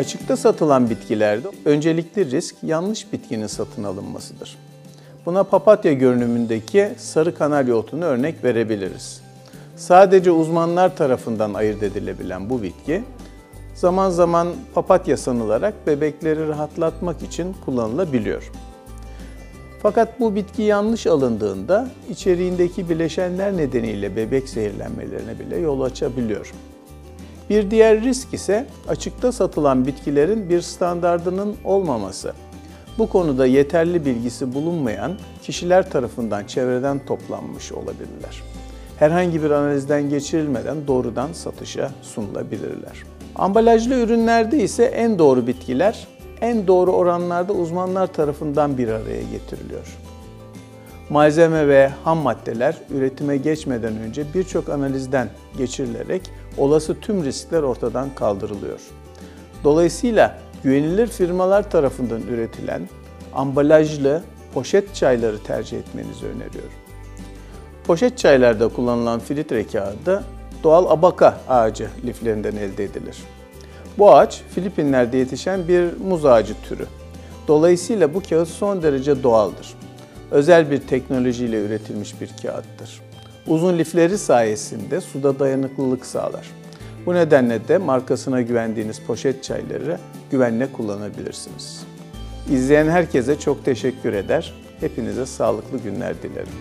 Açıkta satılan bitkilerde öncelikli risk yanlış bitkinin satın alınmasıdır. Buna papatya görünümündeki sarı kanarya otunu örnek verebiliriz. Sadece uzmanlar tarafından ayırt edilebilen bu bitki, zaman zaman papatya sanılarak bebekleri rahatlatmak için kullanılabiliyor. Fakat bu bitki yanlış alındığında içeriğindeki bileşenler nedeniyle bebek zehirlenmelerine bile yol açabiliyor. Bir diğer risk ise açıkta satılan bitkilerin bir standardının olmaması. Bu konuda yeterli bilgisi bulunmayan kişiler tarafından çevreden toplanmış olabilirler. Herhangi bir analizden geçirilmeden doğrudan satışa sunulabilirler. Ambalajlı ürünlerde ise en doğru bitkiler en doğru oranlarda uzmanlar tarafından bir araya getiriliyor. Malzeme ve ham maddeler üretime geçmeden önce birçok analizden geçirilerek olası tüm riskler ortadan kaldırılıyor. Dolayısıyla güvenilir firmalar tarafından üretilen ambalajlı poşet çayları tercih etmenizi öneriyorum. Poşet çaylarda kullanılan filtre kağıdı doğal abaka ağacı liflerinden elde edilir. Bu ağaç Filipinler'de yetişen bir muz ağacı türü. Dolayısıyla bu kağıt son derece doğaldır. Özel bir teknolojiyle üretilmiş bir kağıttır. Uzun lifleri sayesinde suda dayanıklılık sağlar. Bu nedenle de markasına güvendiğiniz poşet çayları güvenle kullanabilirsiniz. İzleyen herkese çok teşekkür eder. Hepinize sağlıklı günler dilerim.